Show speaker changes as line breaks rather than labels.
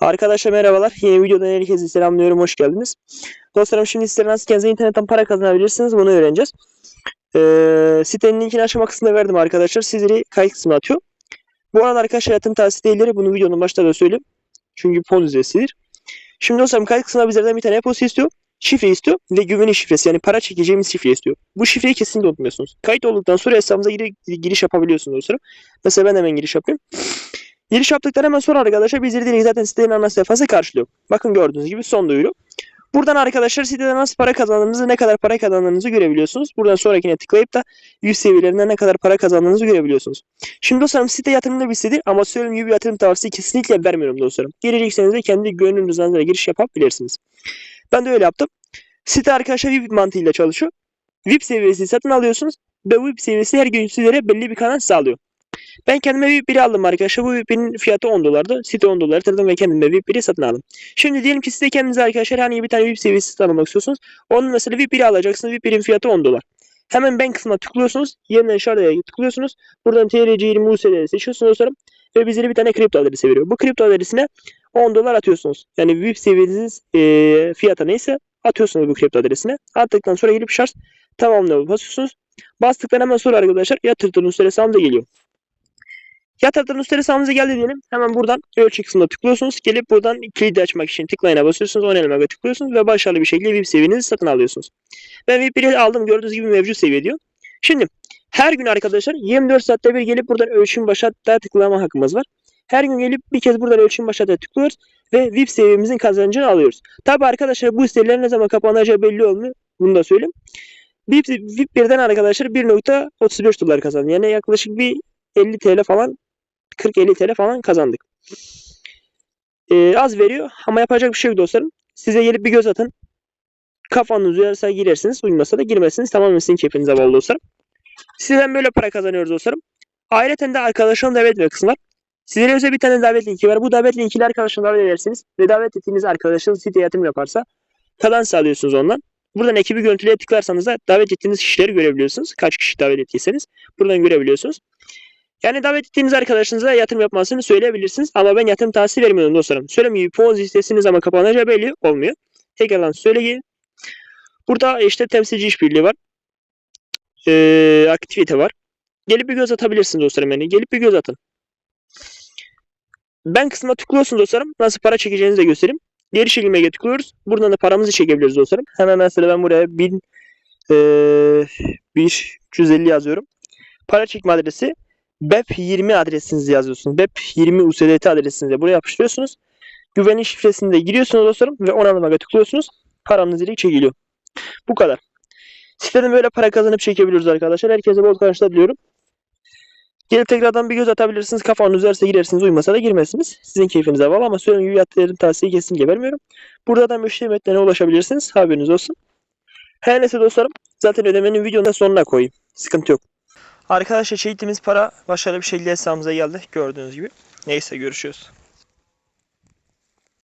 Arkadaşlar merhabalar. Yeni videodan herkese selamlıyorum. Hoş geldiniz. Dostlarım şimdi sizlere nasıl kendinize internetten para kazanabilirsiniz bunu öğreneceğiz. Ee, sitenin linkini aşama kısmında verdim arkadaşlar. Sizleri kayıt kısmına atıyor. Bu arada arkadaşlar yatırım tavsiye değilleri bunu videonun başında da söyleyeyim. Çünkü poz ücretsidir. Şimdi dostlarım kayıt kısmına bizlerden bir tane e-posta istiyor. Şifre istiyor ve güvenilir şifresi yani para çekeceğimiz şifre istiyor. Bu şifreyi kesinlikle unutmuyorsunuz. Kayıt olduktan sonra hesabınıza giri- giriş yapabiliyorsunuz dostlarım. Mesela ben hemen giriş yapayım. Giriş yaptıktan hemen sonra arkadaşlar bizleri direkt zaten sitenin ana sayfası karşılıyor. Bakın gördüğünüz gibi son duyuru. Buradan arkadaşlar siteden nasıl para kazandığınızı, ne kadar para kazandığınızı görebiliyorsunuz. Buradan sonrakine tıklayıp da 100 seviyelerinde ne kadar para kazandığınızı görebiliyorsunuz. Şimdi dostlarım site yatırımda bir sitedir ama söylediğim gibi yatırım tavsiyesi kesinlikle vermiyorum dostlarım. Girecekseniz de kendi gönlünüzden de giriş yapabilirsiniz. Ben de öyle yaptım. Site arkadaşlar VIP mantığıyla çalışıyor. VIP seviyesi satın alıyorsunuz ve VIP seviyesi her gün sizlere belli bir kanal sağlıyor. Ben kendime VIP biri aldım arkadaşlar. Bu VIP'in fiyatı 10 dolardı. Site 10 dolar yatırdım ve kendime VIP biri satın aldım. Şimdi diyelim ki siz de kendinize arkadaşlar herhangi bir tane VIP seviyesi satın almak istiyorsunuz. Onun mesela VIP biri alacaksınız. VIP birin fiyatı 10 dolar. Hemen ben kısmına tıklıyorsunuz. Yeniden şuraya tıklıyorsunuz. Buradan TRC20 USD'leri seçiyorsunuz dostlarım. Ve bizlere bir tane kripto adresi veriyor. Bu kripto adresine 10 dolar atıyorsunuz. Yani VIP seviyeniz e, fiyatı neyse atıyorsunuz bu kripto adresine. Attıktan sonra gelip şarj tamamlamaya basıyorsunuz. Bastıktan hemen sonra arkadaşlar yatırdığınız süre sağımıza geliyor. Yatırdığınız süre sağımıza geldi diyelim. Hemen buradan ölçü kısmına tıklıyorsunuz. Gelip buradan kilidi açmak için tıklayına basıyorsunuz. Onaylamaya tıklıyorsunuz ve başarılı bir şekilde VIP seviyenizi satın alıyorsunuz. Ben VIP 1'i aldım. Gördüğünüz gibi mevcut seviye diyor. Şimdi her gün arkadaşlar 24 saatte bir gelip buradan ölçüm başlatta tıklama hakkımız var. Her gün gelip bir kez buradan ölçüm başlatta tıklıyoruz ve VIP seviyemizin kazancını alıyoruz. Tabi arkadaşlar bu sitelerin ne zaman kapanacağı belli olmuyor. Bunu da söyleyeyim. VIP, VIP 1'den arkadaşlar 1.35 dolar kazandı. Yani yaklaşık bir 50 TL falan 40-50 TL falan kazandık. Ee, az veriyor ama yapacak bir şey yok dostlarım. Size gelip bir göz atın. Kafanız uyarsa girersiniz. Uymasa da girmezsiniz. Tamamen sizin keyfinize bağlı dostlarım. Sizden böyle para kazanıyoruz dostlarım. Ayrıca de arkadaşlarım davet etme kısmı var. Sizlere özel bir tane davet linki var. Bu davet linkiyle arkadaşlarına davet edersiniz. Ve davet ettiğiniz arkadaşınız site yatırım yaparsa kazanç sağlıyorsunuz ondan. Buradan ekibi görüntüleye tıklarsanız da davet ettiğiniz kişileri görebiliyorsunuz. Kaç kişi davet ettiyseniz buradan görebiliyorsunuz. Yani davet ettiğiniz arkadaşınıza yatırım yapmasını söyleyebilirsiniz. Ama ben yatırım tavsiye vermiyorum dostlarım. Söylemiyor. Ponzi sitesiniz ama kapanacağı belli olmuyor. Tekrardan söyleyeyim. Burada işte temsilci işbirliği var. Ee, aktivite var. Gelip bir göz atabilirsiniz dostlarım yani. Gelip bir göz atın. Ben kısmına tıklıyorsunuz dostlarım. Nasıl para çekeceğinizi de göstereyim. Geri çekilmeye tıklıyoruz. Buradan da paramızı çekebiliriz dostlarım. Hemen mesela ben buraya 1000 ee, 1350 yazıyorum. Para çekme adresi BEP20 adresinizi yazıyorsunuz. BEP20 USDT adresinizi buraya yapıştırıyorsunuz. Güvenlik şifresini de giriyorsunuz dostlarım ve onaylamaya tıklıyorsunuz. Paranız direkt çekiliyor. Bu kadar. Siteden böyle para kazanıp çekebiliyoruz arkadaşlar. Herkese bol kazançlar diliyorum. Gelip tekrardan bir göz atabilirsiniz. Kafanız üzerse girersiniz. Uymasa da girmezsiniz. Sizin keyfinize bağlı ama söylediğim gibi yatırım tavsiye kesinlikle vermiyorum. Burada da müşteri hizmetlerine ulaşabilirsiniz. Haberiniz olsun. Her neyse dostlarım. Zaten ödemenin videonun sonuna koyayım. Sıkıntı yok. Arkadaşlar çektiğimiz para başarılı bir şekilde hesabımıza geldi. Gördüğünüz gibi. Neyse görüşürüz.